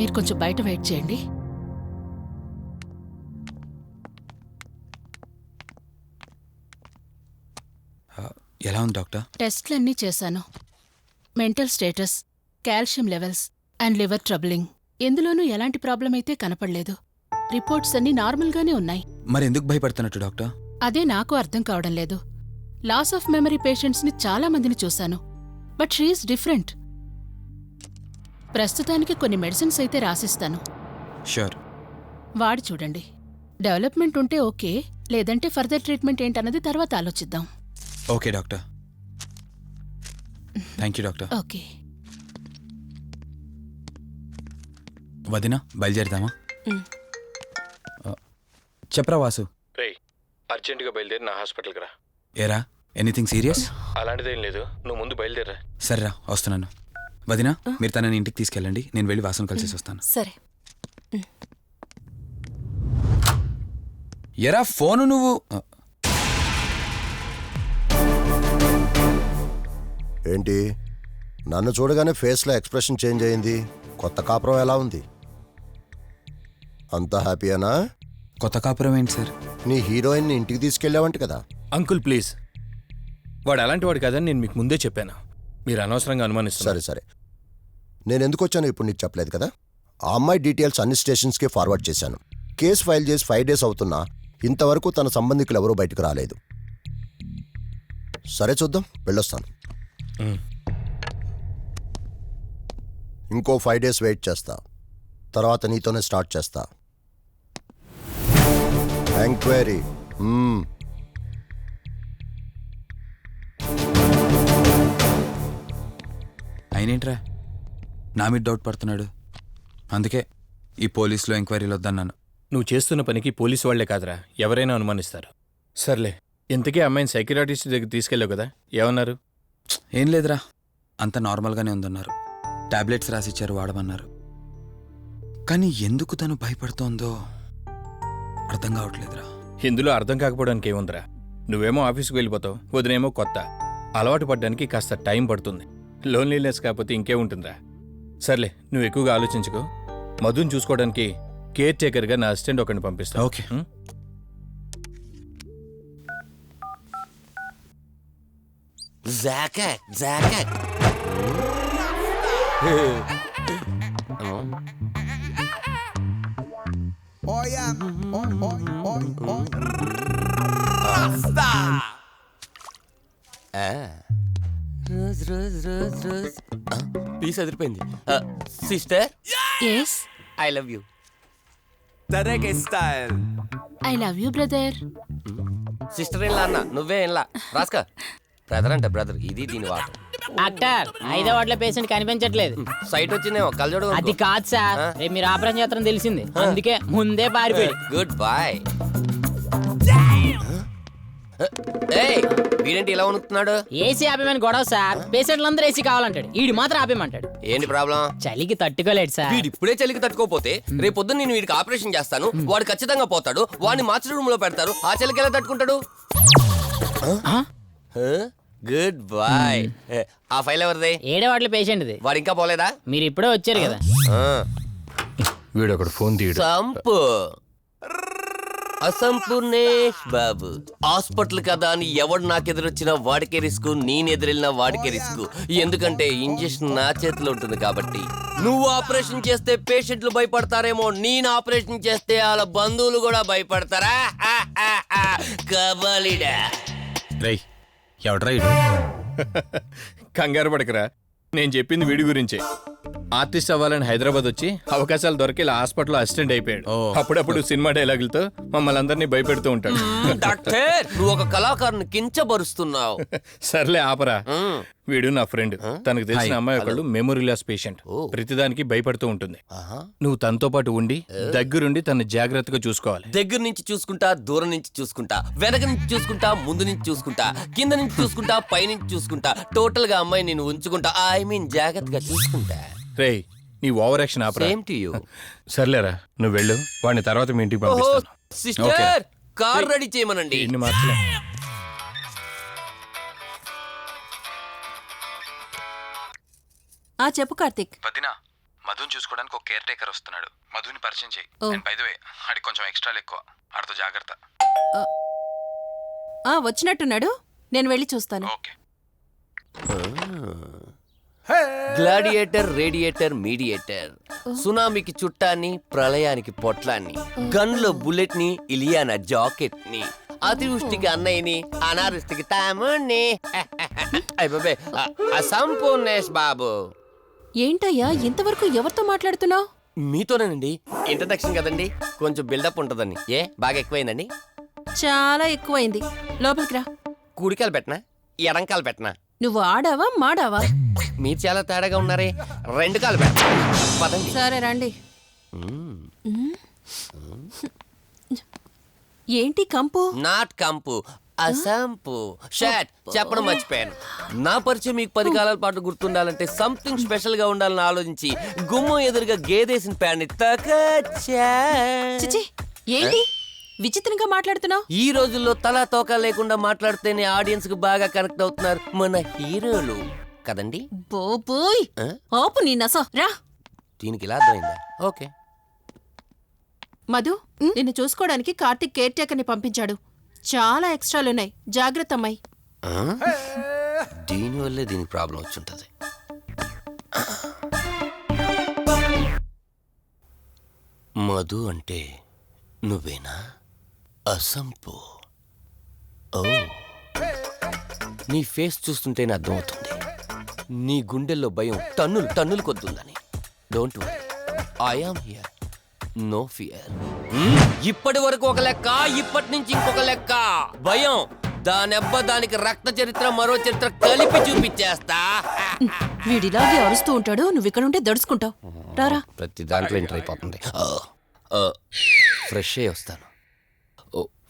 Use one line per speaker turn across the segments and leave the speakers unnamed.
మీరు కొంచెం బయట వెయిట్ చేయండి.
ఎలా ఉంది డాక్టర్?
టెస్ట్లన్నీ చేశాను. Mental status calcium levels and liver troubling. ఎందులోనూ ఎలాంటి ప్రాబ్లం అయితే కనపడలేదు. రిపోర్ట్స్ అన్నీ నార్మల్గానే ఉన్నాయి.
మరి ఎందుకు భయపడుతున్నట్టు డాక్టర్?
అదే నాకు అర్థం కావడం లేదు. లాస్ ఆఫ్ మెమరీ పేషెంట్స్ని చాలా మందిని చూశాను. But she is different. ప్రస్తుతానికి కొన్ని మెడిసిన్స్ అయితే రాసిస్తాను.
షూర్.
వాడి చూడండి. డెవలప్మెంట్ ఉంటే ఓకే లేదంటే ఫర్దర్ ట్రీట్మెంట్ ఏంటన్నది తర్వాత ఆలోచిద్దాం.
Okay doctor. Thank you doctor.
Okay.
వదినా బయలుదేరదామా? చెప్పరా వాసు.
రేయ్ అర్జెంటుగా బయలుదేరి నా హాస్పిటల్కి రా.
ఏరా? Anything serious?
అలాంటిదేం లేదు. నువ్వు ముందు బయలుదేరా.
సరేరా వస్తున్నాను. వదినా మీరు తనని ఇంటికి తీసుకెళ్ళండి. నేను వెళ్ళి వాసన కలిసి వస్తాను.
సరే.
ఎరా ఫోను నువ్వు?
ఏంటి? నన్ను చూడగానే ఫేస్లో ఎక్స్ప్రెషన్ చేంజ్ అయింది. కొత్త కాపురం ఎలా ఉంది? అంతా హ్యాపీయేనా?
కొత్త కాపురం ఏంటి సార్?
నీ హీరోయిన్ని ఇంటికి తీసుకెళ్ళావంట కదా.
Uncle please. వాడు అలాంటి వాడు కాదని నేను మీకు ముందే చెప్పాను. మీరు అనవసరంగా అనుమానిస్తారు
సరే సరే. నేను ఎందుకు వచ్చానో ఇప్పుడు నీకు చెప్పలేదు కదా? ఆ అమ్మాయి డీటెయిల్స్ అన్ని స్టేషన్స్కి ఫార్వర్డ్ చేశాను. కేసు ఫైల్ చేసి ఫైవ్ డేస్ అవుతున్నా ఇంతవరకు తన సంబంధికులు ఎవరూ బయటకు రాలేదు. సరే చూద్దాం వెళ్ళొస్తాను. ఇంకో ఫైవ్ డేస్ వెయిట్ చేస్తా. తర్వాత నీతోనే స్టార్ట్ చేస్తా. ఎంక్వైరీ.
అయినేంట్రా? నా మీద డౌట్ పడుతున్నాడు. అందుకే ఈ పోలీసులో ఎంక్వైరీలు వద్దన్నాను.
నువ్వు చేస్తున్న పనికి పోలీసు వాళ్ళే కాదురా. ఎవరైనా అనుమానిస్తారు. సర్లే. ఇంతకీ అమ్మాయిని సైకిరాటిస్ట్ దగ్గర తీసుకెళ్ళావు కదా. ఏమన్నారు?
ఏం లేదురా. అంత నార్మల్గానే ఉందన్నారు. టాబ్లెట్స్ రాసిచ్చారు వాడమన్నారు. కానీ ఎందుకు తను భయపడుతోందో అర్థం కావట్లేదురా.
ఇందులో అర్థం కాకపోవడానికి ఏముందిరా? నువ్వేమో ఆఫీస్కి వెళ్ళిపోతావు వదినేమో కొత్త. అలవాటు పడ్డానికి కాస్త టైం పడుతుంది. లోన్లీనెస్ కాకపోతే ఇంకే ఉంటుందిరా సర్లే నువ్వు ఎక్కువగా ఆలోచించుకో. మధుని చూసుకోవడానికి కేర్ టేకర్గా నా అసిస్టెంట్ ఒకరిని పంపిస్తా
okay.
Zakat, zakat. Rose rose rose rose. Piece అదిరిపోయింది sister?
Yes
I love you
Tarek style.
I love you brother
sister ఏం అన్న నువ్వే ఏంలా రాస్కా బ్రదర్ అంటే బ్రదర్ ఇది దీని వాటర్
డాక్టర్ ఐదో వార్డులో పేషెంట్ కనిపించట్లేదు.
సైట్ వచ్చిందేమో కళ్ళజోడు
అది కాదు సార్. రేపు మీరు ఆపరేషన్ చేస్తారని తెలిసింది. అందుకే ముందే పారిపోయాడు
గుడ్ బాయ్ ఏయ్ వీడేంటి ఇలా ఉనుకుతున్నాడు
ఏసీ ఆపేమని గొడవ సార్. పేషెంట్లందరూ ఏసీ కావాలంటాడు. ఈడు మాత్రం ఆపేమంటాడు
ఏంటి ప్రాబ్లం?
చలికి తట్టుకోలేడు సార్.
వీడు ఇప్పుడే చలికి తట్టుకోపోతే రేపు పొద్దున్న నేను వీడికి ఆపరేషన్ చేస్తాను. వాడు ఖచ్చితంగా పోతాడు. వాడిని మార్చి రూమ్లో పెడతారు. ఆ చలికి ఎలా తట్టుకుంటాడు? గుడ్ బాయ్ ఆ ఫైల్ ఎవరిది?
ఏడో వార్డులో పేషెంట్ది?
వాడు ఇంకా పోలేదా?
మీరు ఇప్పుడే వచ్చారు కదా.
వీడు ఒకడు ఫోన్ తీయడు.
సంపు. అసంపూర్ణేష్ బాబు. హాస్పిటల్ కదా అని ఎవడు నాకు ఎదురొచ్చినా వాడికే రిస్క్ నేను ఎదురెళ్ళినా వాడికే రిస్క్. ఎందుకంటే ఇంజెక్షన్ నా చేతిలో ఉంటుంది కాబట్టి. నువ్వు ఆపరేషన్ చేస్తే పేషెంట్లు భయపడతారేమో నేను ఆపరేషన్ చేస్తే వాళ్ళ బంధువులు కూడా భయపడతారా? కబాలిడా.
ఎవడ్రా
కంగారు పడకరా. నేను చెప్పింది వీడి గురించే. ఆర్టిస్ట్ అవ్వాలని హైదరాబాద్ వచ్చి అవకాశాలు దొరికి ఇలా హాస్పిటల్లో అసిస్టెంట్ అయిపోయాడు. అప్పుడప్పుడు సినిమా డైలాగులతో మమ్మల్ని అందరినీ భయపెడుతూ ఉంటాడు.
డాక్టర్ నువ్వు ఒక కళాకారుని కించబరుస్తున్నావు
సర్లే ఆపరా. వీడు నా ఫ్రెండ్. తనకు తెలిసిన. అమ్మాయి ఒకళ్ళు మెమొరీ లాస్ పేషెంట్. ప్రతిదానికి భయపడుతూ ఉంటుంది. నువ్వు తనతో పాటు ఉండి దగ్గరుండి తను జాగ్రత్తగా చూసుకోవాలి.
దగ్గర నుంచి చూసుకుంటా దూరం నుంచి చూసుకుంటా వెనక నుంచి చూసుకుంటా ముందు నుంచి చూసుకుంటా కింద నుంచి చూసుకుంటా పై నుంచి చూసుకుంటా టోటల్గా అమ్మాయి నేను ఉంచుకుంటా. ఐ మీన్ జాగ్రత్తగా చూసుకుంటా.
రేయ్ నీ ఓవర్ యాక్షన్ ఆపరా.
సేమ్ టు యూ
సర్లేరా నువ్వు వెళ్ళు. వాడిని తర్వాత మీ ఇంటికి
ఓహో
పంపిస్తాను.
సిస్టర్ కార్ రెడీ చేయమనండి.
ఇన్ని
ఆ చెప్పు కార్తిక్.
వదినా మధుని చూసుకోవడానికి ఒక కేర్ టేకర్ వస్తున్నాడు. మధుని పరిచయం చేయి.
ఓ.
నేను బైదవే ఆడికి కొంచెం ఎక్స్ట్రాలు ఎక్కువ ఆడితో జాగ్రత్త.
ఆ వచ్చినట్టున్నాడు. నేను వెళ్ళి చూస్తాను.
ఓకే.
గ్లాడియేటర్ రేడియేటర్ మీడియేటర్ సునామీకి చుట్టాన్ని ప్రళయానికి పొట్లాన్ని. గన్లో బుల్లెట్ని ఇలియానా జాకెట్ని అతివృష్టికి అన్నయ్యని అనావృష్టికి తమ్ముణ్ణి అయిపోయి అసంపూర్ణేష్ బాబు.
ఏంటయ్యా ఇంతవరకు ఎవరితో మాట్లాడుతున్నావు?
మీతోనేనండి. ఇంట్రడక్షన్ కదండి కొంచెం బిల్డప్ ఉంటుందండి ఏ బాగా ఎక్కువైందండి?
చాలా ఎక్కువైంది. లోపలికి రా.
కుడికాలు పెట్టనా? ఎడంకాలు పెట్టనా?
నువ్వు ఆడావా మాడావా?
మీరు చాలా తేడాగా ఉన్నారే. రెండు కాలు పదండి.
సరే రండి. ఏంటి కంపు?
నాట్ కంపు అసంపు. షాట్ చెప్పడం మర్చిపోయాను. నా పరిచయం మీకు పది కాలాల పాటు గుర్తుండాలంటే సంథింగ్ స్పెషల్గా ఉండాలని ఆలోచించి గుమ్మం ఎదురుగా గేదేసిన ప్యాన్ని
చిచి ఏంటి? విచిత్రంగా మాట్లాడుతున్నావు?
ఈ రోజుల్లో తలా తోక లేకుండా మాట్లాడితేనే ఆడియన్స్కు బాగా కనెక్ట్ అవుతున్నారు మన హీరోలు. కదండి?
బోబోయ్!
ఆ?
ఆపు నీ నస. రా.
దీనికి ఇలా అర్థమైందా? ఓకే.
మధు నిన్ను చూసుకోవడానికి కార్తిక్ కేర్ టేకర్ని పంపించాడు. చాలా ఎక్స్ట్రాలున్నాయి. జాగ్రత్త అమ్మాయి.
దీనివల్లే దీనికి ప్రాబ్లం వచ్చుంటది. మధు అంటే నువ్వేనా? అసంపు. ఓ. నీ ఫేస్ చూస్తుంటేనే అర్థమవుతుంది. నీ గుండెల్లో భయం టన్నులు టన్నులు కొద్దుందని. Don't worry I am here no fear ఇప్పటి వరకు ఒక లెక్క ఇప్పటి నుంచి ఇంకొక లెక్క. భయం. దానెబ్బ దానికి రక్త చరిత్ర మరో చరిత్ర కలిపి చూపించేస్తా.
వీడిలాగే అరుస్తూ ఉంటాడు నువ్వు ఇక్కడ ఉంటే దడుచుకుంటావు. రారా.
ప్రతి దాంట్లో ఎంటర్ అయిపోతుంది. ఫ్రెష్ అయ్యి వస్తాను.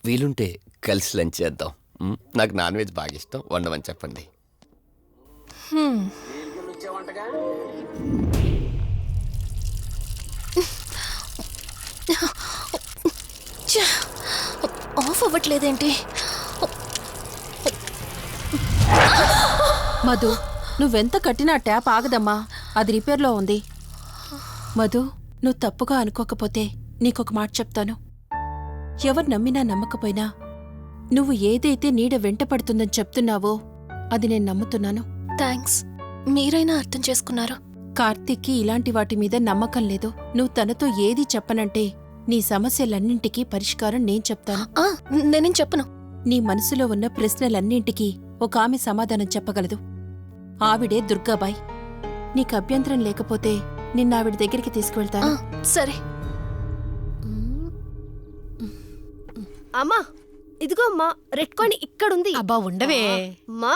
వీలుంటే కలిసి లంచ్ చేద్దాం. మ్, నాకు నాన్ వెజ్ బాగా ఇష్టం. వండమని చెప్పండి.
ఆఫ్ అవ్వట్లేదేంటి?
మధు నువ్వెంత కట్టినా ట్యాప్ ఆగదమ్మా. అది రిపేర్లో ఉంది. మధు నువ్వు తప్పుగా అనుకోకపోతే నీకొక మాట చెప్తాను. ఎవరు నమ్మినా నమ్మకపోయినా నువ్వు ఏదైతే నీడ వెంట పడుతుందని చెప్తున్నావో అది నేను నమ్ముతున్నాను.
థ్యాంక్స్. మీరైనా అర్థం చేసుకున్నారు.
కార్తీక్కి ఇలాంటి వాటి మీద నమ్మకం లేదు. నువ్వు తనతో ఏది చెప్పనంటే నీ సమస్యలన్నింటికీ పరిష్కారం నేను చెప్తాను.
ఆ, నేనేం చెప్పను.
నీ మనసులో ఉన్న ప్రశ్నలన్నింటికీ ఒక ఆమె సమాధానం చెప్పగలదు. ఆవిడే దుర్గాబాయ్. నీకు అభ్యంతరం లేకపోతే నిన్న ఆవిడ దగ్గరికి
ఆ,
తీసుకువెళ్తాను
సరే.
అమ్మా ఇదిగో అమ్మా రెడ్ కాయిన్ ఇక్కడ ఉంది
అబ్బా ఉండవే.
అమ్మా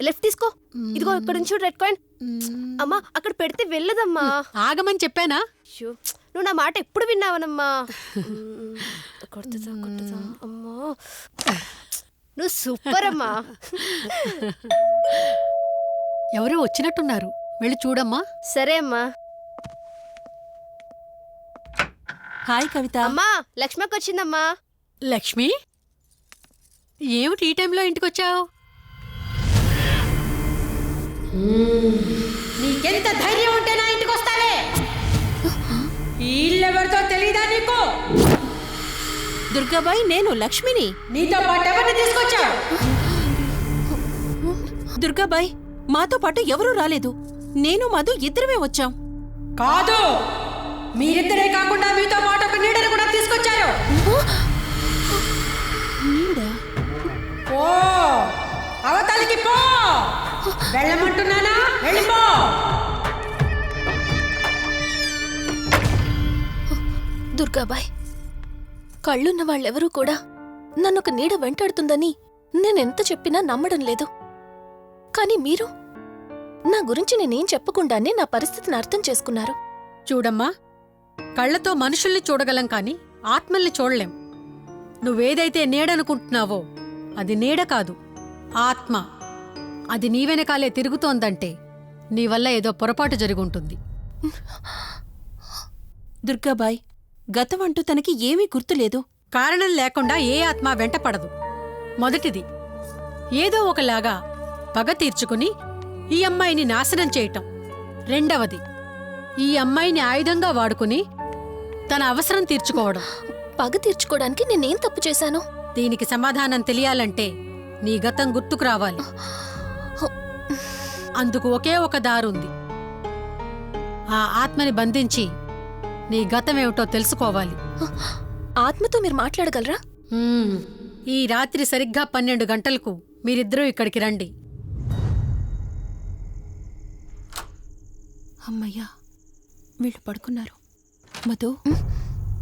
లెఫ్ట్ తీసుకో. ఇదిగో ఇక్కడ నుంచి చూడు రెడ్ కాయిన్ అమ్మా అక్కడ పెడితే వెళ్ళదమ్మా.
ఆగమని చెప్పానా?
నువ్వు నా మాట ఎప్పుడు విన్నావనమ్మా? మ్మ్. కొడుతుందా కొడుతుందా అమ్మా. నువ్వు సూపర్ అమ్మా.
ఎవరో వచ్చినట్టున్నారు. వెళ్ళి చూడమ్మా.
సరే అమ్మా.
హాయ్ కవిత.
అమ్మా లక్ష్మకి వచ్చిందమ్మా.
లక్ష్మి? ఏమిటి ఈ టైంలో ఇంటికొచ్చావు?
నీకెంత ధైర్యం ఉంటే నా ఇంటికి వస్తావే ఈ ఇల్లెవరితో తెలీదా నీకు?
దుర్గాబాయ్ నేను లక్ష్మిని.
నీతో పాటు ఎవరిని తీసుకొచ్చావు?
దుర్గాబాయ్ మాతో పాటు ఎవరూ రాలేదు. నేను మధు ఇద్దరమే వచ్చాం.
కాదు! మీరిద్దరే కాకుండా మీతో పాటు ఒక నీడను కూడా తీసుకొచ్చారు. ఓ అవతలికి పో. వెళ్ళమంటున్నానా? వెళ్ళిపో
దుర్గాబాయ్ కళ్ళున్న వాళ్ళెవరూ కూడా నన్ను ఒక నీడ వెంటాడుతుందని నేనెంత చెప్పినా నమ్మడం లేదు. కానీ మీరు నా గురించి నేనేం చెప్పకుండానే నా పరిస్థితిని అర్థం చేసుకున్నారు.
చూడమ్మా కళ్ళతో మనుషుల్ని చూడగలం కాని ఆత్మల్ని చూడలేం. నువ్వేదైతే నీడనుకుంటున్నావో అది నీడ కాదు ఆత్మ. అది నీ వెనకాలే తిరుగుతోందంటే నీ వల్ల ఏదో పొరపాటు జరుగుంటుంది.
దుర్గాబాయ్ గతం అంటూ తనకి ఏమీ గుర్తులేదు
కారణం లేకుండా ఏ ఆత్మ వెంటపడదు మొదటిది ఏదో ఒకలాగా పగ తీర్చుకుని ఈ అమ్మాయిని నాశనం చేయటం. రెండవది ఈ అమ్మాయిని ఆయుధంగా వాడుకుని తన అవసరం తీర్చుకోవడం.
పగ తీర్చుకోవడానికి నేనేం తప్పు చేశాను?
దీనికి సమాధానం తెలియాలంటే నీ గతం గుర్తుకు రావాలి. అందుకు ఒకే ఒక దారుంది. ఆ ఆత్మని బంధించి నీ గతమేమిటో తెలుసుకోవాలి.
ఆత్మతో మీరు మాట్లాడగలరా.
ఈ రాత్రి సరిగ్గా పన్నెండు గంటలకు మీరిద్దరూ ఇక్కడికి రండి.
అమ్మయ్యా వీళ్ళు పడుకున్నారు. మధు